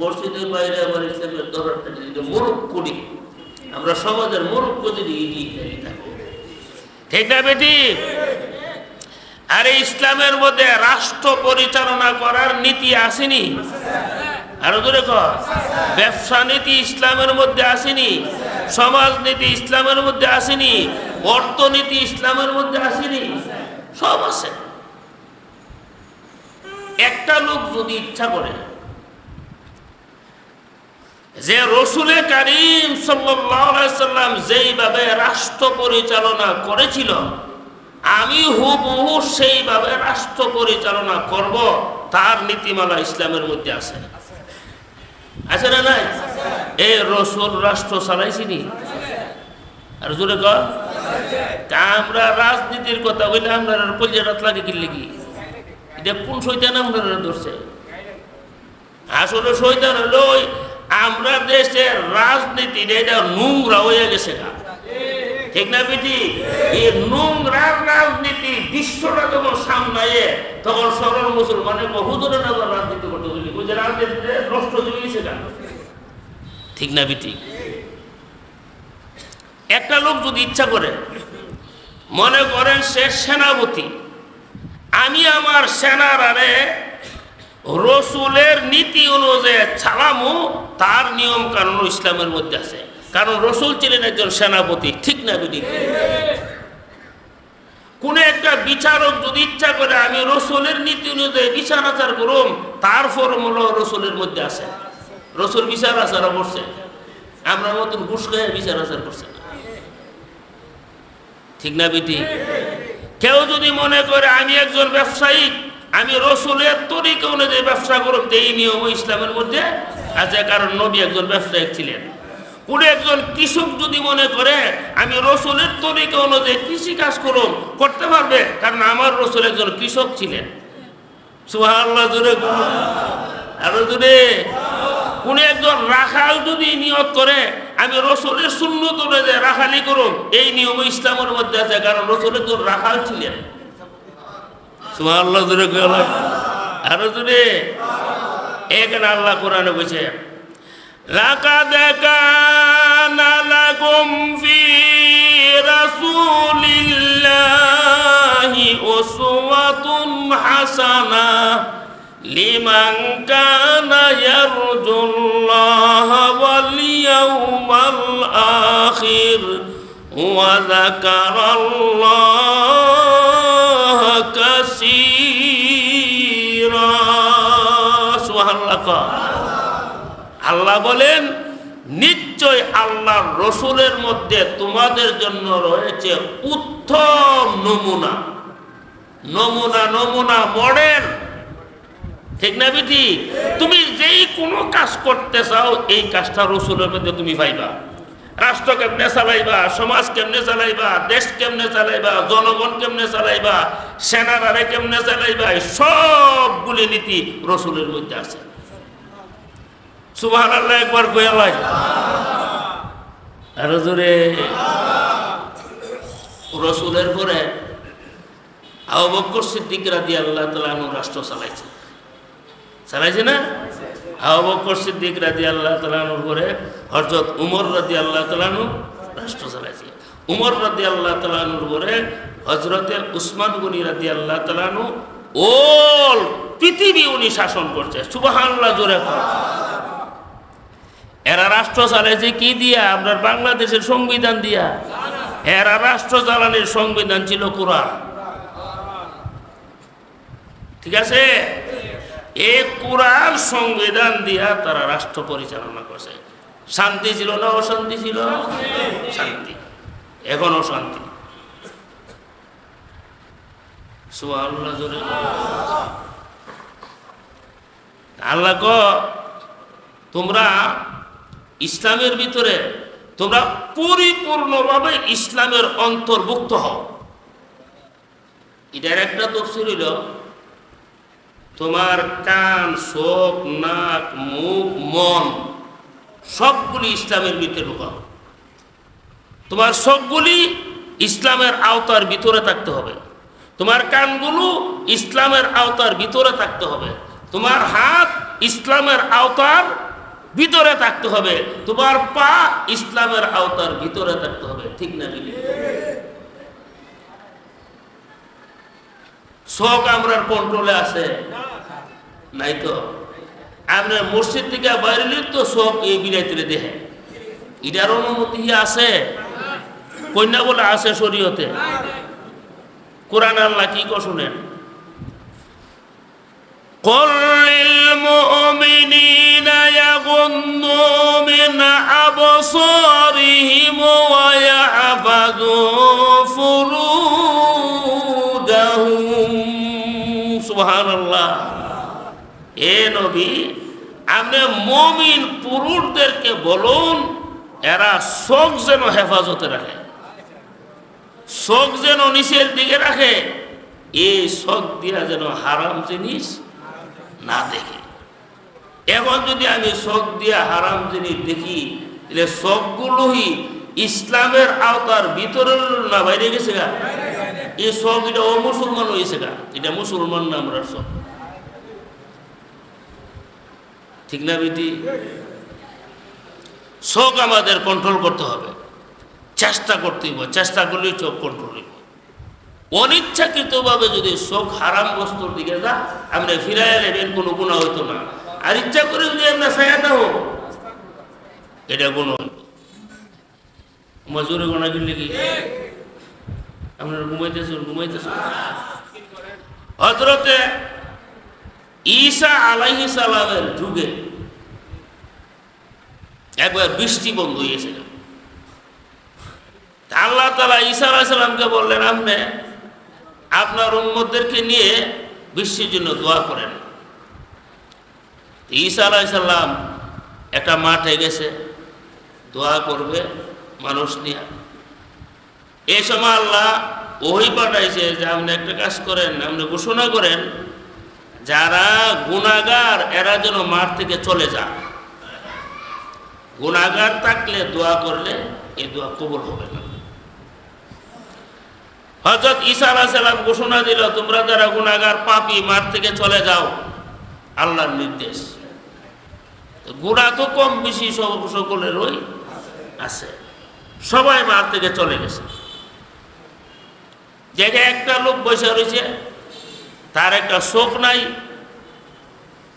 মসজিদের বাইরে আবার ইসলামের যদি করি আমরা সমাজের যদি এগিয়ে ঠিক না বেটি? আরে ইসলামের মধ্যে রাষ্ট্র পরিচালনা করার নীতি আসেনি? আরও দূরে ব্যবসা নীতি ইসলামের মধ্যে আসেনি? সমাজ নীতি ইসলামের মধ্যে আসেনি? অর্থনীতি ইসলামের মধ্যে আসেনি? সব আছে। একটা লোক যদি ইচ্ছা করে যে রসুলে কারিম সাল্লাম যেইভাবে রাষ্ট্র পরিচালনা করেছিল, আমি হুবহু সেইভাবে রাষ্ট্র পরিচালনা করব, তার নীতিমালা ইসলামের মধ্যে আছে। আছে না নাই? এই রসুল রাষ্ট্র চালাইছিনি? আর জোরে আমরা রাজনীতির কথা বললে আমরা পর্যাটাত লাগে কিনলে কি? এটা কোন শৈতান আমরা ধরছে? আসলে শৈতান হলো ওই আমরা দেশের রাজনীতি এটা নোংরা হয়ে গেছে গা। ঠিক না বেটি? এই নোংরা রাজনীতি বিশ্বটা যখন সামনে তখন সরল মুসলমানের বহুদূরে না রাজনীতি করতে বলি বুঝে রাজনীতিতে নষ্ট হয়ে গেছে গা। ঠিক না বেটি? একটা লোক যদি ইচ্ছা করে, মনে করেন সে সেনাপতি আমি আমার সেনার আরে রসুলের নীতি অনুযায়ী ছাড়ামু তার নিয়ম কানুন ইসলামের মধ্যে আছে। কারণ রসুল ছিলেন একজন সেনাপতি, ঠিক না বিধি? কোন একটা বিচারক যদি ইচ্ছা করে, আমি রসুলের নীতি অনুযায়ী বিচার আচার করুম, তার ফর্মুলা রসুলের মধ্যে আছে। রসুল বিচার আচার করছে। আমরা মতন ঘুষ খেয়ে বিচার আচার করছে ঠিক না বিধি? কেউ যদি মনে করে আমি একজন ব্যবসায়ী, আমি রসুলের তরিকা অনুযায়ী ব্যবসা করব এই নিয়ম ইসলামের মধ্যে আছে, কারণ নবী একজন ব্যবসায়িক ছিলেন। কোন একজন কৃষক যদি মনে করে, আমি রসুলের তরিকা অনুযায়ী কৃষি কাজ করুন, করতে পারবে, কারণ আমার রসুল একজন কৃষক ছিলেন। সুহাল্লাহ জোরে আরও জোরে। কোন একজন রাখাল যদি নিয়ত করে, আমি রসুলের শূন্য তুলে যে রাখালি করুন। এই নিয়ম ইসলামের মধ্যে আছে, কারণ রসুল একজন রাখাল ছিলেন। গেল আরও জোরে। এখানে আল্লাহ কোরআনে বলছে লাকাদ কানা লাকুম ফি রাসূলিল্লাহি উসওয়াতুন হাসানা। লিমান কানা ইয়ারজুল্লাহ ওয়াল ইয়াউমাল আখির ওয়া যাকারাল্লাহ কাসীরা। সুবহানাল্লাহ আল্লাহ বলেন, নিশ্চয় আল্লাহ রসুলের মধ্যে তোমাদের জন্য রয়েছে উত্তম নমুনা। নমুনা নমুনা মডেল। ঠিক না বিধি তুমি যেই কোনো কাজ করতে চাও, এই কাজটা রসুলের মধ্যে তুমি পাইবা। রাষ্ট্র কেমনে চালাইবা, সমাজ কেমনে চালাইবা, দেশ কেমনে চালাইবা, জনগণ কেমনে চালাইবা সেনারারে কেমনে চালাইবা সবগুলি নীতি রসুলের মধ্যে আছে। সুবাহ আল্লাহ একবার কয়ালাই আরও জোরে। রসুলের পরে আবু বকর সিদ্দিক রাদি আল্লাহ তালা রাষ্ট্র চালাইছে। চালাইছে না? আবু সিদ্দিক রাদি আল্লাহ তালানুর পরে হরজত উমর রাদি আল্লাহ তালানু রাষ্ট্র চালাইছে। উমর রাদি আল্লাহ তালানুর পরে হজরতে উসমান গনি রাদি আল্লাহ তালানু ওল পৃথিবী উনি শাসন করছে। সুবাহ জোরে এরা রাষ্ট্র চালাইছে কি দিয়া? আপনার বাংলাদেশের সংবিধান দিয়া। এরা রাষ্ট্র চালানোর সংবিধান ছিল কোরআন। ঠিক আছে? এই কোরআন সংবিধান দিয়া তারা রাষ্ট্র পরিচালনা করছে। শান্তি ছিল না অশান্তি ছিল? শান্তি। এখন অশান্তি আল্লাহ ক, তোমরা ইসলামের ভিতরে তোমরা পরিপূর্ণভাবে ইসলামের অন্তর্ভুক্ত হও। এটার একটা তফসিল হইল তোমার কান, চোখ, নাক, মুখ, মন, সবগুলি ইসলামের ভিতরে ঢুকাও তোমার সবগুলি ইসলামের আওতার ভিতরে থাকতে হবে। তোমার কানগুলো ইসলামের আওতার ভিতরে থাকতে হবে। তোমার হাত ইসলামের আওতার ভিতরে থাকতে হবে। তোমার পা ইসলামের আওতার ভিতরে থাকতে হবে। ঠিক না? বিলি শোক আমরা কন্ট্রোলে আছে নাই তো আপনার মসজিদ থেকে বাইরে তো শোক এই বিরাইতে দেহে এটার অনুমতি আছে কন্যা বলে আছে শরীয়তে কোরআন আল্লাহ কি কো শুনেন قل للمؤمنين يغضوا من أبصارهم ويحفظوا فروجهم সুবহান আল্লাহ এ নবী, আপনি মমিন পুরুষদেরকে বলুন, এরা শোক যেন হেফাজতে রাখে। শোক যেন নিচের দিকে রাখে, এই শোক দিয়া যেন হারাম জিনিস না দেখে। এখন যদি আমি শোক দিয়া হারাম জিনিস দেখি, তাহলে শোকগুলোই ইসলামের আওতার ভিতরের না বাইরে গেছে গা? এই শোক এটা ও মুসলমান হয়েছে গা। এটা মুসলমান না আমরা শোক ঠিক না বিটি? শোক আমাদের কন্ট্রোল করতে হবে। চেষ্টা করতে হবে চেষ্টা করলেই চোখ কন্ট্রোল হইব। অনিচ্ছাকৃতভাবে যদি শোক হারাম বস্তুর দিকে যা, আমরা ফিরাই নেবেন কোনো গুণা হইতো না। আর ইচ্ছা করে যদি আমরা ছায়া দাও। এটা গুণ হইব। মজুরে গোনা কি? আপনারা ঘুমাইতেছেন ঘুমাইতেছেন হজরতে ঈসা আলাইহি সালামের যুগে একবার বৃষ্টি বন্ধ হয়েছিল আল্লাহ তালা ঈসা আলাইসাল্লামকে বললেন আপনি আপনার উন্মতদেরকে নিয়ে বৃষ্টির জন্য দোয়া করেন। ঈসা আলাইসাল্লাম একটা মাঠে গেছে, দোয়া করবে মানুষ নিয়ে। এই সময় আল্লাহ ওই পাঠাইছে যে আপনি একটা কাজ করেন, আপনি ঘোষণা করেন, যারা গুণাগার, এরা যেন মাঠ থেকে চলে যায়। গুণাগার থাকলে দোয়া করলে এই দোয়া কবুল হবে না। হজরত ঈসা আলাহিসাল্লাম ঘোষণা দিল, তোমরা যারা গুণাগার, পাপি, মাঠ থেকে চলে যাও। আল্লাহর নির্দেশ। গুণা তো কম বেশি সব সকলেরই আছে। সবাই মাঠ থেকে চলে গেছে। জায়গায় একটা লোক বসে রয়েছে, তার একটা শোক নাই।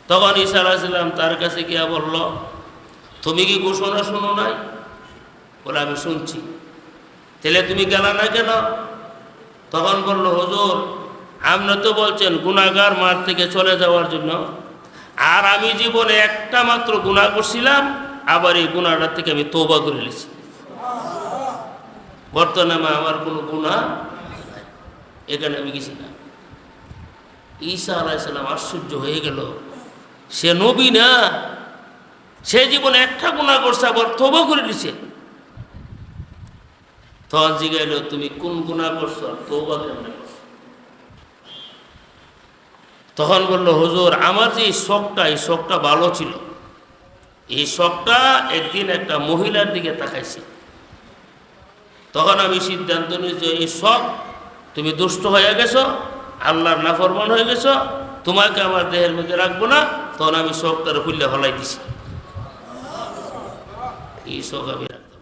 তখন ঈসা আলাহিসাল্লাম তার কাছে গিয়া বলল, তুমি কি ঘোষণা শুনো নাই? বলে, আমি শুনছি। তাহলে তুমি গেলা না কেন? তখন বলল, হুজুর, আপনি তো বলছেন গুণাগার মার থেকে চলে যাওয়ার জন্য। আর আমি জীবনে একটা মাত্র গুণা করছিলাম, আবার এই গুণাটার থেকে আমি তোবা করে নিয়েছি বর্তমানে আমার কোনো গুণা এখানে আমি গেছি না ঈসা আলাইসাল্লাম আশ্চর্য হয়ে গেল। সে নবী না, সে জীবনে একটা গুণা করছে, আবার তবা করে দিছে তখন জিগাইল, তুমি কোন গুণা করছ তৌবা কেমন তখন বলল, হুজুর, আমার যে এই শখটা এই শখটা ভালো ছিল। এই শখটা একদিন একটা মহিলার দিকে তাকাইছি। তখন আমি সিদ্ধান্ত নিয়েছি এই শখ তুমি দুষ্ট হয়ে গেছো, আল্লাহর নাফরমান হয়ে গেছো, তোমাকে আমার দেহের মধ্যে রাখব না, তখন আমি শখটার খুললে হলাই দিছি। এই শখ আমি রাখতাম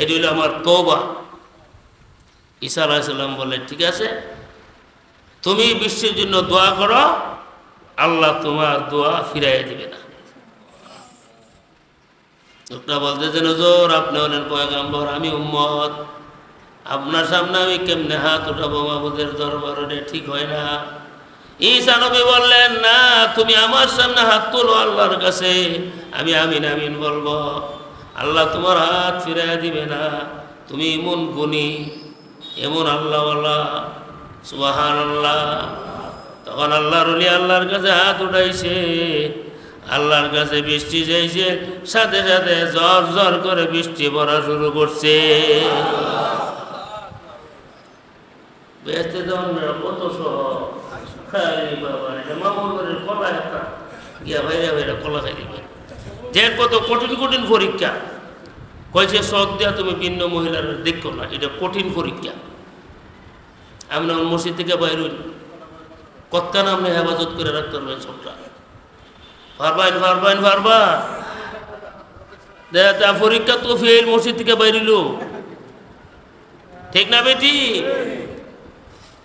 এটি হলো আমার তোবা ঈসা আলাহিসাল্লাম বলে ঠিক আছে, তুমি বিশ্বের জন্য দোয়া করো, আল্লাহ তোমার দোয়া ফিরাইয়া দিবে না। লোকটা বলতেছেন হুজুর আপনি হলেন পয়গাম্বর, আমি উম্মত। আপনার সামনে আমি কেমনে হাত উঠাবো মাহবুদের দরবারে? ঠিক হয় না। ঈসা নবী বললেন, না, তুমি আমার সামনে হাত তোলো আল্লাহর কাছে। আমি আমিন আমিন বলব। আল্লাহ তোমার হাত ফিরাইয়া দিবে না। তুমি এমন গুণী, এমন আল্লাহওয়ালা। সুবাহান আল্লাহ তখন আল্লাহর আল্লাহর কাছে হাত উঠাইছে। আল্লাহর কাছে বৃষ্টি চাইছে সাথে সাথে জ্বর জ্বর করে বৃষ্টি পড়া শুরু করছে। বেসতে যখন কত সহজ খালি কলা একটা। গিয়া ভাইরা ভাইরা কলা খাই দিবে যে কত কঠিন কঠিন পরীক্ষা। কয়েছে শখ দেওয়া তুমি ভিন্ন মহিলার দেখো না, এটা কঠিন পরীক্ষা। আমি না মসজিদ থেকে বাইর কতক্ষণ আপনি হেফাজত করে রাখতে পারবেন সবটা পারবেন পারবেন পারবা দেখা পরীক্ষা তো ফেল, মসজিদ থেকে বাইরিল ঠিক না বেটি?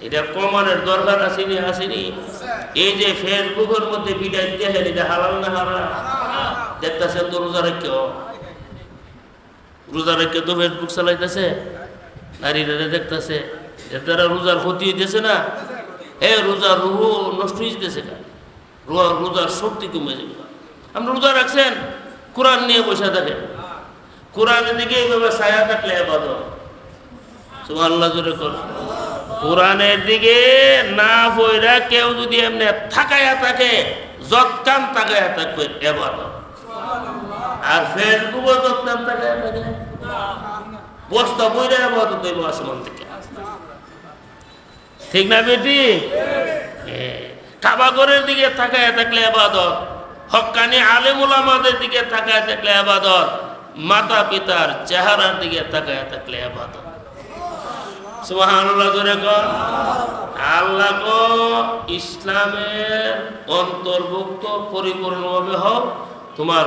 এটা কমানের দরকার আসেনি আসেনি। এই যে ফেসবুকের মধ্যে বিদায় দেখেন এটা হালাল না হারাম? দেখতেছেন তো রোজা রেখেও রোজা রেখে তো ফেসবুক চালাইতেছে নারীরা দেখতেছে। এর দ্বারা রোজার ক্ষতি হইতেছে না। এ রোজার রুহ নষ্ট যেতেছে না। রোজা- রোজার শক্তি কমে যাবে। আপনি রোজা রাখছেন? কোরআন নিয়ে বসে থাকেন। কোরআনের দিকে এইভাবে ছায়া থাকলে এবাদত। সুবহানাল্লাহ, জোরে কর। কোরআনের দিকে না বইরা কেউ যদি এমনি থাকায়া থাকে যৎকান তাকায়া থাকবে এবাদত। আর ফেসবুকও যৎকান তাকায়া থাকে। বস্তা বইরা এবাদত দেবো আসমান থেকে। ঠিক না বেটি? কাবাগরের দিকে তাকায় থাকলে আবাদত হকানি আলেমুল আমাদের দিকে তাকায় থাকলে আবাদত মাতা পিতার চেহারার দিকে তাকায় থাকলে আবাদত আল্লাহ ইসলামের অন্তর্ভুক্ত হও। তোমার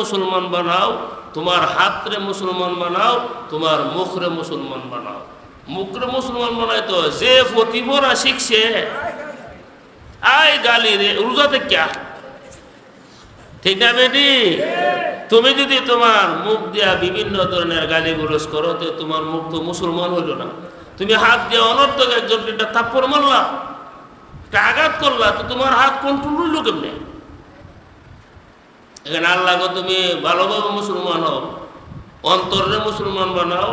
মুসলমান বানাও, তোমার হাতরে মুসলমান বানাও, তোমার মুখরে মুসলমান বানাও। মুখরে মুসলমান বানাই তো যে ফতিবরা শিখছে আই গালি রে রোজাতে ক্যা ঠিক না বেটি? তুমি যদি তোমার মুখ দিয়া বিভিন্ন ধরনের গালি গুরস করো, তো তোমার মুখ তো মুসলমান হইল না। তুমি হাত দিয়ে অনর্থক একজনকে একটা থাপ্পড় মারলা, একটা আঘাত করলা, তো তোমার হাত কন্ট্রোল হইল কেমনে? এখানে আল্লাহকে তুমি ভালোভাবে মুসলমান হও, অন্তরে মুসলমান বানাও,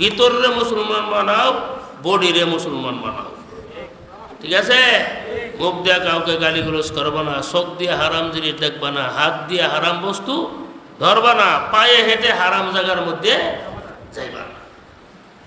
ভিতরে মুসলমান বানাও, বডিরে মুসলমান বানাও। ঠিক আছে? মুখ দিয়া কাউকে গালি গুলোজ করবা না, চোখ দিয়ে হারাম জিনিস দেখবা না, হাত দিয়ে হারাম বস্তু ধরবা না, পায়ে হেঁটে হারাম জায়গার মধ্যে যাইবা না।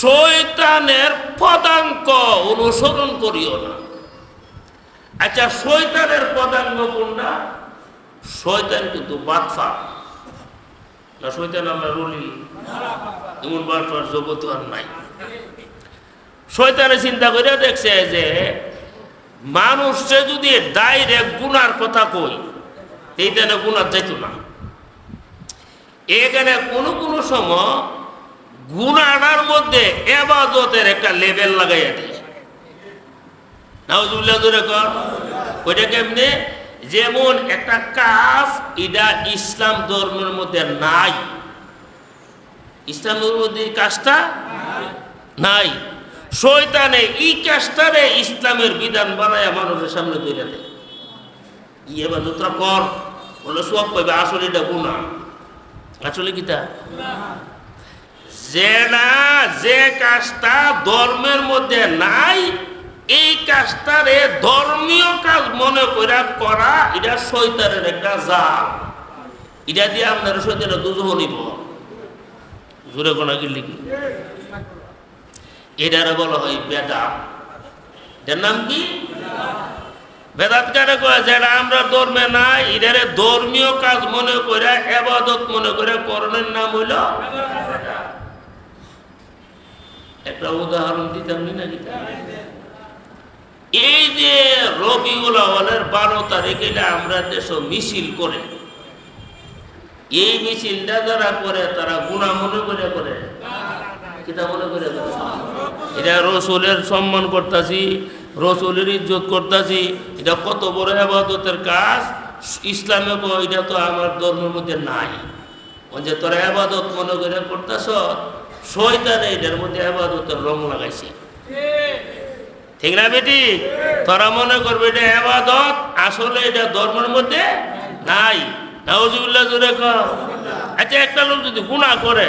শয়তানের পদাঙ্ক অনুসরণ করিও না। আচ্ছা শয়তানের পদাঙ্ক কোনটা? শয়তান কিন্তু বাদফা না, শয়তান আমরা রুলি এমন বাদফার জগৎ আর নাই। শয়তানে চিন্তা করে দেখছে যে, মানুষে যদি ডাইরেক্ট গুনার কথা কই এইখানে গুনার যাইতো না। এখানে কোনো কোনো সময় গুনাটার মধ্যে এবাদতের একটা লেভেল লাগাইয়া দেয় নাউজুবিল্লাহ ধরে কর। ওইটা কেমনে? যেমন একটা কাজ এটা ইসলাম ধর্মের মধ্যে নাই। ইসলাম ধর্মের কাজটা নাই। শয়তানে এই কাজটারে ইসলামের বিধান বানায় মানুষের সামনে তৈরি দেয়। ই এবাদতটা কর। বলে সব পাইবে আসলে এটা গুণা আসলে কিতা যে না, যে কাজটা ধর্মের মধ্যে নাই, এই কাজটারে ধর্মীয় কাজ মনে করে করা, এটা শৈতানের একটা জাল। এটা দিয়ে আপনার শৈতানের দুজহ নিব। জোরে কোনা কি লিখি এটারে বলা হয় বেদা এটার নাম কি? বেদাত কারে কয়? যেটা আমরা ধর্মে নাই, এটারে ধর্মীয় কাজ মনে করে এবাদত মনে করে করণের নাম হইল একটা উদাহরণ দিতাম নাকি? এই যে রবিউল আওয়ালের বারো তারিখে আমরা দেশ মিছিল করে, এই মিছিলটা যারা করে তারা গুণা মনে করে করে। কিতা মনে করে করে? এটা রসুলের সম্মান করতেছি, রসুলের ইজ্জত করতেছি, এটা কত বড় আবাদতের কাজ। ইসলামে এটা তো আমার ধর্মের মধ্যে নাই। যে তোরা আবাদত মনে করে করতেছ? শয়তান এটার মধ্যে আবাদতের রং লাগাইছে। ঠিক না বেটি? তোরা মনে করবে এটা আবাদত? আসলে এটা ধর্মের মধ্যে নাই। নাউজুবিল্লাহ জুড়ে কর আচ্ছা একটা লোক যদি গুণা করে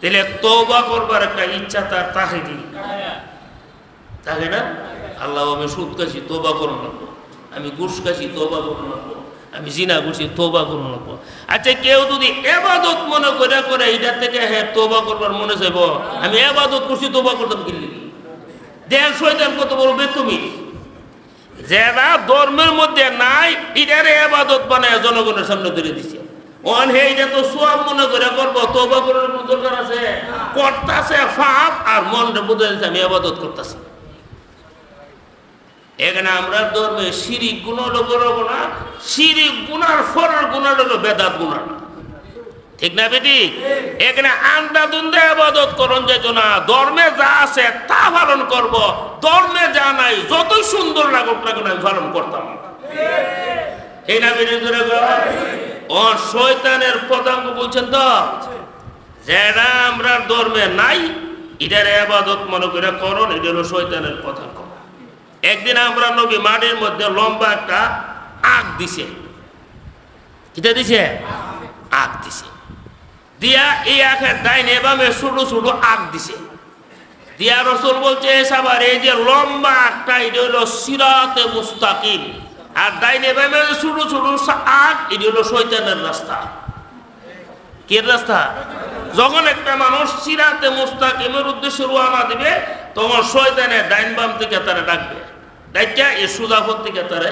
তাহলে তওবা করবার একটা ইচ্ছা তার তাকে দি থাকে না? আল্লাহ আমি সুদ খাচ্ছি তোবা লাগবো আমি ঘুষ খাচ্ছি তোবা করুন লাগবো আমি জিনা করছি তোবা করুন লাগবো আচ্ছা কেউ যদি এবাদত মনে করে করে এটা থেকে হ্যাঁ তোবা করবার মনে চাইব। আমি এবাদত করছি তোবা করতাম কিনলি দেড় শয়তান কত বড় বেতমি। যারা ধর্মের মধ্যে নাই এটারে এবাদত বানায় জনগণের সামনে ধরে দিছে। অন হে এটা তো সব মনে করে করব তোবা করার দরকার আছে? করতেছে ফাপ আর মনটা বুঝে আমি আবাদত করতেছি। এখানে আমরা ধর্মে শিরিক গুণ হলো করব না শিরিক গুণার ফরের গুণার হলো বেদাত গুণার ঠিক না বেটি? এখানে আন্দা দুন্দে আবাদত করন যেত না ধর্মে যা আছে তা পালন করব, ধর্মে যা নাই, যতই সুন্দর লাগুক না কেন পালন করতাম। ঠিক না বেটি ও শয়তানের পদাঙ্ক বলছেন তো? যারা আমরা ধর্মে নাই, এটার আবাদত মনে করে করন, এটা হলো শয়তানের পদাঙ্ক। একদিন আমরা নবী মাটির মধ্যে লম্বা একটা আগ দিছে। কিটা দিছে? আগ দিছে। দিয়া এই আখের ডাইনে বামে ছোট ছোট আগ দিছে। দিয়া রসুল বলছে সাবার, এই যে লম্বা আগটা এটা হলো সিরাতে মুস্তাকিম। আর ডাইনে বামে ছোট ছোট আগ এটা হলো শৈতানের রাস্তা। কে রাস্তা? যখন একটা মানুষ সিরাতে মুস্তাকিমের উদ্দেশ্যে রোয়ানা দিবে তখন শয়তানে ডাইন বাম থেকে তারা ডাকবে। ডাইকা এ সুজাফত থেকে তারা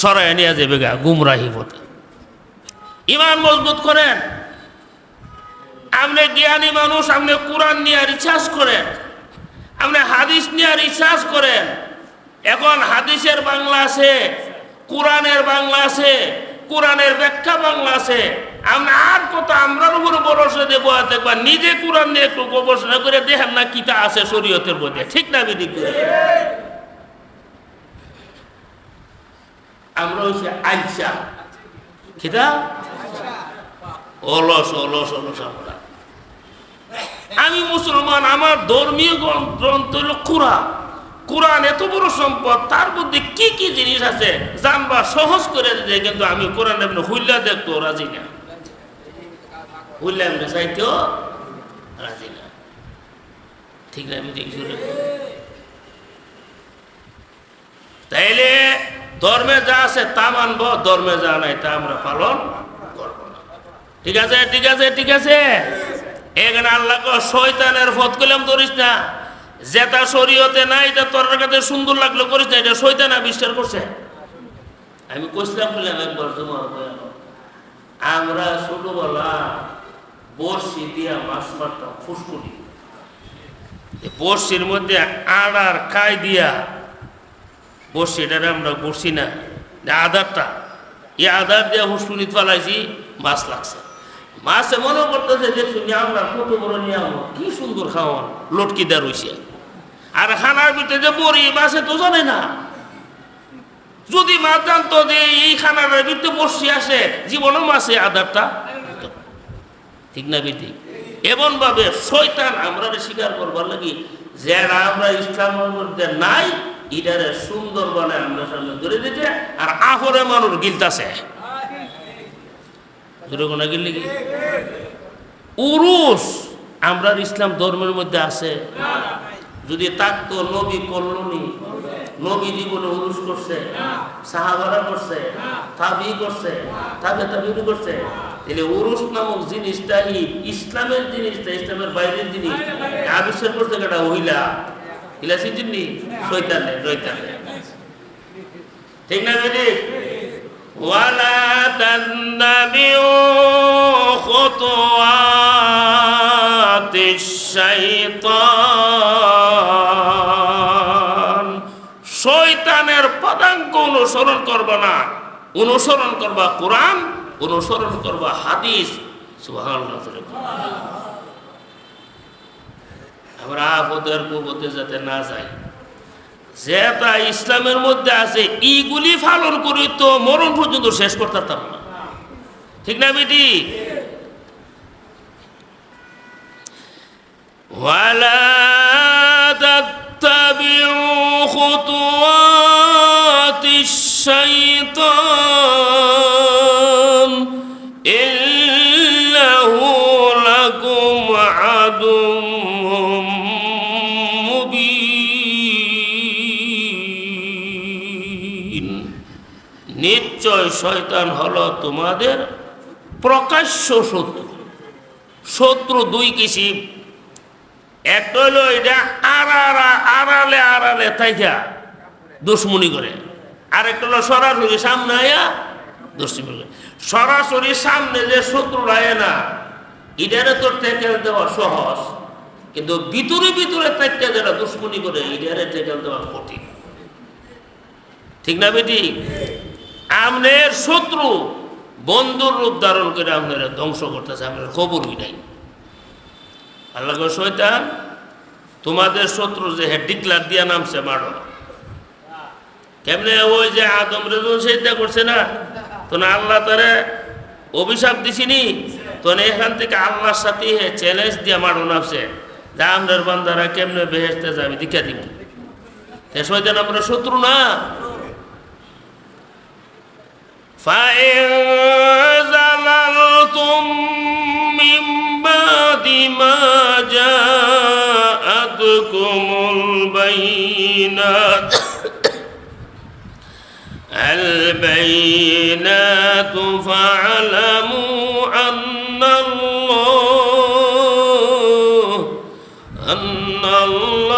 সরাই নিয়ে যাবে গা, গুমরাহি পথে। ইমান মজবুত করেন, আপনি জ্ঞানী মানুষ, আপনি কোরআন নিয়ে রিসার্চ করেন, আপনি হাদিস নিয়ে রিসার্চ করেন, এখন হাদিসের বাংলা আছে, কোরআনের বাংলা আছে, কোরআনের ব্যাখ্যা বাংলা আছে আমরা আর কত আমরার উপরে ভরসা দেবো দেখবা নিজে কোরআন নিয়ে একটু গবেষণা করে দেখেন না কিতা আছে শরীয়তের মধ্যে। ঠিক না বিধি করে আমরা হচ্ছে আইসা খিদা অলস অলস অলস আমরা। আমি মুসলমান, আমার ধর্মীয় গ্রন্থ হলো কোরআন। কোরআন এত বড় সম্পদ, তার মধ্যে কি কি জিনিস আছে? জানবা, সহজ করে দিতে, কিন্তু আমি কোরআন এমনি হুইল্লা দেখতো রাজি না। হুইল্লা এমনি চাইতেও রাজি না। ঠিক না, আমি দেখি তাইলে ধর্মে যা আছে তা মানবো, ধর্মে যা নাই তা আমরা পালন করব না। ঠিক আছে ঠিক আছে ঠিক আছে? এখানে আল্লাহ শয়তানের ফত করলাম ধরিস না। যেটা শরীয়তে নাই এটা তোর কাছে সুন্দর লাগল করিস না। এটা শয়তান আবিষ্কার করছে। আমি কইছিলাম বললাম, একবার তোমার আমরা ছোটবেলা বর্ষি দিয়া মাছ মারতাম ফুসকুনি। বর্ষির মধ্যে আড় আর কাই দিয়া বর্ষিটারে আমরা বসি না। আধারটা এই আধার দিয়ে হুসকুনি ফালাইছি, মাছ লাগছে। মাছে মনে করতেছে যে তুমি আমরা কত বড় নিয়ে কি সুন্দর খাওয়ান, লটকি দেওয়া রয়েছে আর খানার ভিতরে যে বড়ি, মাছে তো জানে না। যদি মাছ জানতো যে এই খানার ভিতরে বসি আসে জীবনও মাছে আধারটা ঠিক না বিধি এমন ভাবে শয়তান আমরা স্বীকার করবার লাগি, যারা আমরা ইসলামের মধ্যে নাই ইটারে সুন্দর বানায় আমরা সামনে ধরে দিতে আর আহরে মানুষ গিলতাছে। দুর্গনা গিললি কি? উরুস! আমরা ইসলাম ধর্মের মধ্যে আছে। যদি থাকতো নবী করলনি নবী জীবনে উরুস করছে, সাহাবারা করছে, তাবি করছে, তাবে তাবিরু করছে, তাহলে উরুস নামক জিনিসটাই ইসলামের জিনিসটা, ইসলামের বাইরের জিনিস। আবিষ্কার করছে কেটা মহিলা ইলাসি জিন্নি? শৈতানে শৈতানে ঠিক না বেদি ওয়ালা তান্নাবিউ খুতুওয়াতিশ শাইতান। শয়তানের পদাঙ্ক অনুসরণ করবা না। অনুসরণ করবা কোরআন, অনুসরণ করবা হাদিস। সুবহানাল্লাহ। আমরা আপদের কুপতে যাতে না যাই যেটা ইসলামের মধ্যে আছে ইগুলি পালন করি তো মরণ পর্যন্ত শেষ করতে পারতাম না ঠিক না বেটি ولا تتبعوا خطوات الشيطان নিশ্চয় শয়তান হলো তোমাদের প্রকাশ্য শত্রু। শত্রু দুই কিসিম। একটা হলো এটা আড়ারা আড়ালে আড়ালে তাইকা দুশ্মনী করে। আর একটা হলো সরাসরি সামনে আয়া দুশ্মনী করে। সরাসরি সামনে যে শত্রু আয় না, ইডারে তো টেকেল দেওয়া সহজ। কিন্তু ভিতরে ভিতরে তাইকা যারা দুশ্মনী করে, ইডারে টেকেল দেওয়া কঠিন। ঠিক না বেটি? আমনের শত্রু বন্ধুর রূপ ধারণ করে আপনারা ধ্বংস করতেছে আপনার খবরই নাই। আল্লাহ কয়, শয়তান তোমাদের শত্রু যে হে ডিক্লার দিয়া নামছে মারো। কেমনে ওই যে আদম রেজুল সেইটা করছে না? তো না আল্লাহ তারে অভিশাপ দিছিনি? তো এখান থেকে আল্লাহর সাথে চ্যালেঞ্জ দিয়া মারো নামছে। যা আমরার বান্দারা কেমনে বেহেস্তে যাবে দীক্ষা দিব। এ শয়তান আমরা শত্রু না। فإن زللتم من بعد ما جاءتكم البينات البينات فاعلموا أن الله أن الله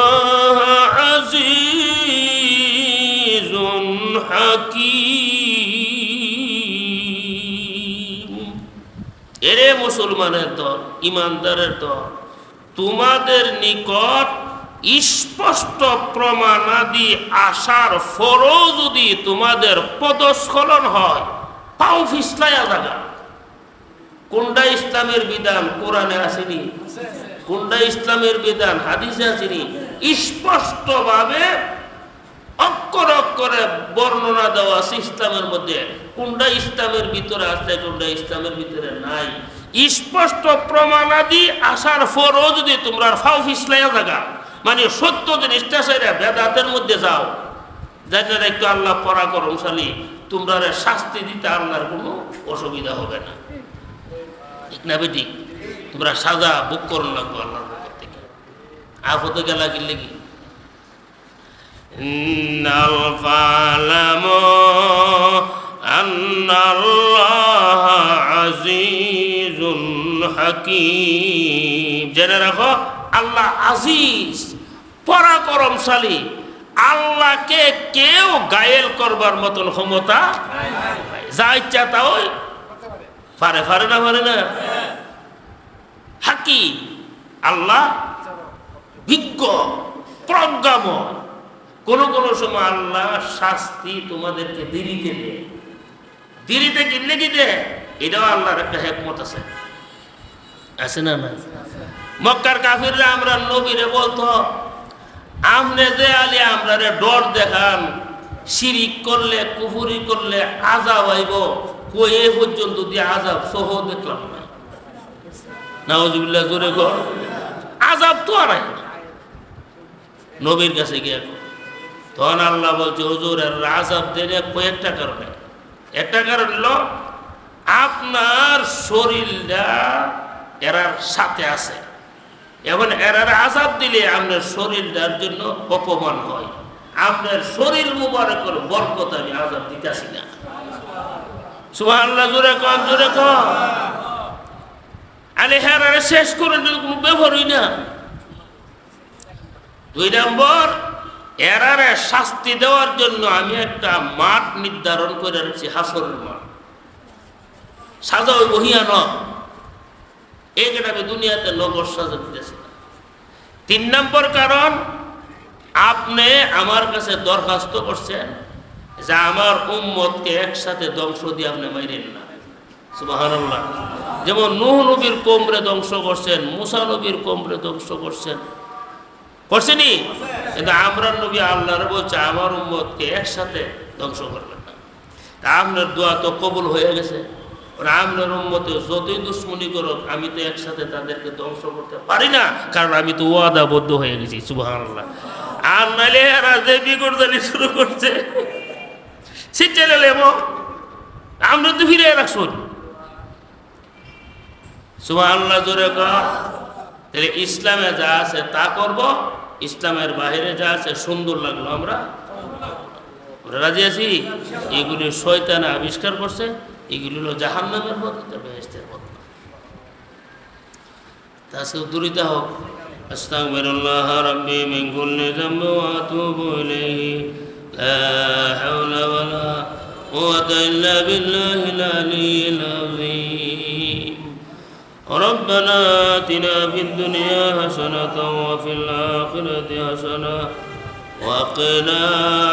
মুসলমানের দল, ইমানদারের দল। তোমাদের নিকট স্পষ্ট প্রমাণাদি আসার ফরও যদি তোমাদের পদস্খলন হয় পাও ফিসলাইয়া জাগা। কোনটা ইসলামের বিধান? কোরআনে আসেনি। কোনটা ইসলামের বিধান? হাদিসে আসেনি। স্পষ্টভাবে অক্ষর অক্ষরে বর্ণনা দেওয়া আছে ইসলামের মধ্যে। কোনটা ইসলামের ভিতরে আছে, কোনটা ইসলামের ভিতরে নাই। স্পষ্ট প্রমাণাদি আসার পরও যদি তোমরা ফাও ফিসলাইয়া থাকা মানে সত্য জিনিসটা সেরে বেদাতের মধ্যে যাও। যাদের একটু আল্লাহ পরাক্রমশালী, তোমরা শাস্তি দিতে আল্লাহর কোনো অসুবিধা হবে না। ঠিক না বেটি? তোমরা সাজা বুক করুন লাগবো আল্লাহর পক্ষ থেকে। আপদে গেলা গিলে কি? নাল আজিম। হাকিম। জেনে রাখো, আল্লাহ আজিজ, পরাক্রমশালী। আল্লাহকে কেউ গায়েল করবার মতন ক্ষমতা যা ইচ্ছা পারে পারে না পারে না? হাকি আল্লাহ বিজ্ঞ প্রজ্ঞাম। কোন কোন সময় আল্লাহ শাস্তি তোমাদেরকে দেরিতে দেয়। দেরিতে কিনলে কি দেয়? এটাও আল্লাহর একটা হেকমত আছে। আছে না না মক্কার কাফিররা আমরা নবীরে বলতো, আমনে যে আলী আমরা রে ডর দেখান। শিরিক করলে, কুফুরি করলে আজাব আইব। কই এ পর্যন্ত দিয়ে আজাব সহ দেখলাম না। নাওজুবিল্লাহ জোরে গো আজাব তো আর নবীর কাছে গিয়ে তখন আল্লাহ বলছে, হুজুর আজাব দেনে কয়েকটা কারণে। একটা কারণ হলো আপনার শরীরটা এরার সাথে আছে। এখন এরার আজাব দিলে আপনার শরীরটার জন্য অপমান হয়। আপনার শরীর মুবারকের বরকত আমি আজাব দিতেছি না। সুবহানাল্লাহ, জোরে কম জোরে কম আলে হেরারে শেষ করে কোনো ব্যবহারই না। দুই নম্বর, এরারে শাস্তি দেওয়ার জন্য আমি একটা মাঠ নির্ধারণ করে রাখছি হাসরের মাঠ। সাজা ওই বহিয়া ন এইটা আমি দুনিয়াতে নগর সাজা দিতেছি না। তিন নম্বর কারণ, আপনি আমার কাছে দরখাস্ত করছেন যে আমার উম্মতকে একসাথে ধ্বংস দিয়ে আপনি মাইরেন না। যেমন নুহ নবীর কোমরে ধ্বংস করছেন, মুসা নবীর কোমরে ধ্বংস করছেন। করছেনি কিন্তু আমরা নবী আল্লাহর বলছে, আমার উম্মতকে একসাথে ধ্বংস করবেন না। তা আপনার দোয়া তো কবুল হয়ে গেছে। আমরা উম্মতে যতই দুশ্মনী করুক, আমি তো একসাথে তাদেরকে ধ্বংস করতে পারি না, কারণ আমি তো ওয়াদাবদ্ধ হয়ে গেছি, সুবহানাল্লাহ। আর নাইলে এরা যে বিগড়দানি শুরু করছে সিটে লেমো আমরা তো ফিরে রাখছুন সুবহানাল্লাহ, জোরে কর তাহলে ইসলামে যা আছে তা করব, ইসলামের বাইরে যা আছে সুন্দর লাগল আমরা রাজি আছি? এগুলি শয়তানে আবিষ্কার করছে। এগুলো হলো জাহান্নামের পথ এটা বেহেস্তের পথ তা আজকে দূরিত হোক أستغفر الله ربي من كل ذنب وأتوب إليه لا حول ولا قوة إلا بالله العلي العظيم ربنا آتنا في الدنيا حسنة وفي الآخرة حسنة وقنا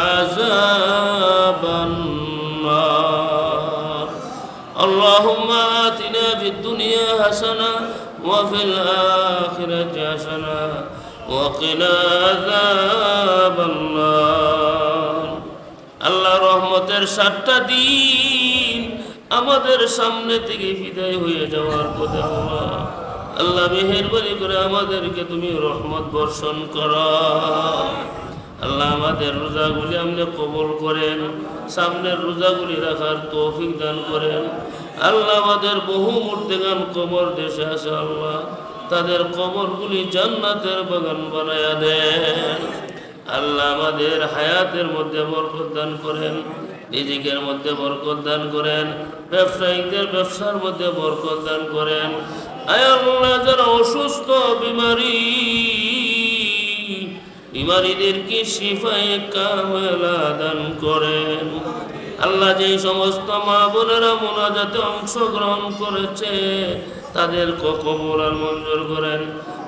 عذاب النار اللهم آتنا في الدنيا حسنة وفي الآخرة حسنة وقنا عذاب النار আল্লাহ রহমতের সাতটা দিন আমাদের সামনে থেকে বিদায় হয়ে যাওয়ার পথে আল্লাহ আল্লাহ মেহেরবানি করে আমাদেরকে তুমি রহমত বর্ষণ করো আল্লাহ আমাদের রোজাগুলি আপনি কবল করেন, সামনের রোজাগুলি রাখার তৌফিক দান করেন। আল্লাহ আমাদের বহু মূর্তিগান কবর দেশে আছে, আল্লাহ তাদের কবরগুলি জান্নাতের বাগান বানায়া দেন। আল্লাহ আমাদের হায়াতের মধ্যে বরকত দান করেন, রিজিকের মধ্যে বরকত দান করেন ব্যবসায়ীদের ব্যবসার মধ্যে বরকত দান করেন। আয় আল্লাহ, যারা অসুস্থ, বিমারি বিমারীদেরকে শিফায় কামেলা দান করেন। আল্লাহ যেই সমস্ত মা বোনেরা মোনাজাতে অংশগ্রহণ করেছে তাদের কবর আর মঞ্জুর করেন।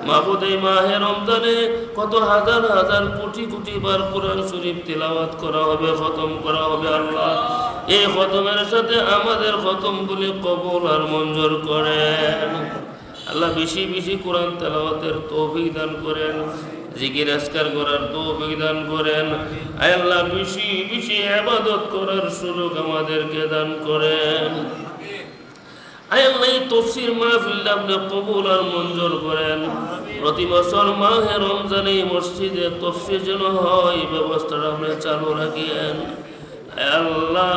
মাহবুদ এই মাহে রমজানে কত হাজার হাজার কোটি কোটি বার কোরআন শরীফ তিলাওয়াত করা হবে, খতম করা হবে আল্লাহ। এই খতমের সাথে আমাদের খতমগুলি কবুল আর মঞ্জুর করেন। আল্লাহ বেশি বেশি কোরআন তেলাওয়াতের তৌফিক দান করেন। জিকির, আজকার করার তৌফিক করেন। আল্লাহ, বেশি বেশি আবাদত করার সুযোগ আমাদেরকে দান করেন। আল্লাহ প্রতি বছর যেন হয় ব্যবস্থাটা চালু রাখিয়েন আয় আল্লাহ,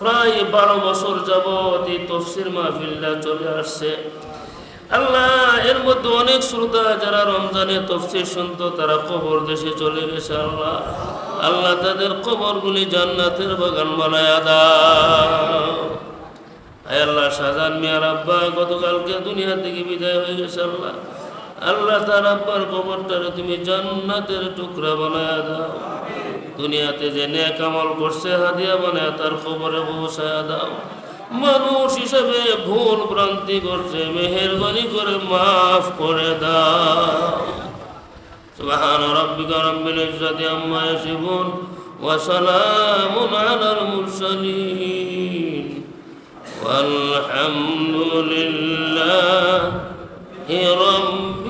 প্রায় বারো বছর যাবত এই তফসির মাহফিলটা চলে আসছে। মধ্যে অনেক শ্রোতা যারা রমজানে তফসির শুনত, তারা কবর দেশে চলে গেছে আল্লাহ। আল্লাহ তাদের কবরগুলি জান্নাতের বাগান বানায় দাও। আল্লাহ শাহজাহান মিয়ার আব্বা, গতকালকে দুনিয়া থেকে বিদায় হয়ে গেছে আল্লাহ। আল্লাহ তার আব্বার কবরটারে তুমি জান্নাতের টুকরা বানায় দাও। দুনিয়াতে যে নেক আমল করছে, হাদিয়া বানায় তার কবরে পৌঁছায় দাও। মানুষ হিসেবে ভুল প্রান্তি করছে, মেহরবানি করে মাফ করে দাবিকার وسلام على المرسلين والحمد لله رب